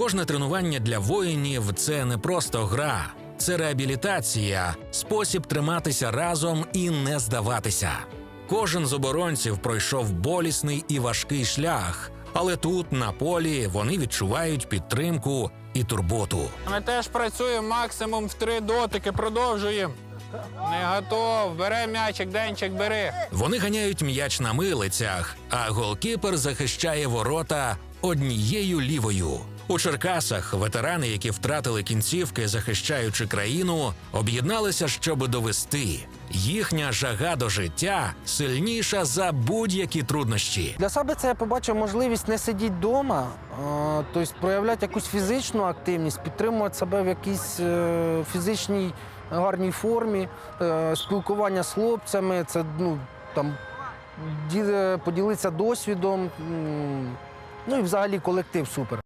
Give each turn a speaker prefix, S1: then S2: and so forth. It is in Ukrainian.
S1: Кожне тренування для воїнів це не просто гра, це реабілітація, спосіб триматися разом і не здаватися. Кожен з оборонців пройшов болісний і важкий шлях, але тут, на полі, вони відчувають підтримку і турботу.
S2: Ми теж працюємо максимум в три дотики, продовжуємо. Не готов, бере м'ячик, денчик, бери.
S1: Вони ганяють м'яч на милицях, а голкіпер захищає ворота однією лівою. У Черкасах ветерани, які втратили кінцівки, захищаючи країну, об'єдналися, щоб довести їхня жага до життя сильніша за будь-які труднощі.
S3: Для себе це я побачив можливість не сидіти вдома, тобто проявляти якусь фізичну активність, підтримувати себе в якійсь е, фізичній гарній формі, е, спілкування з хлопцями, це ну, там, поділитися досвідом. Ну і взагалі колектив супер.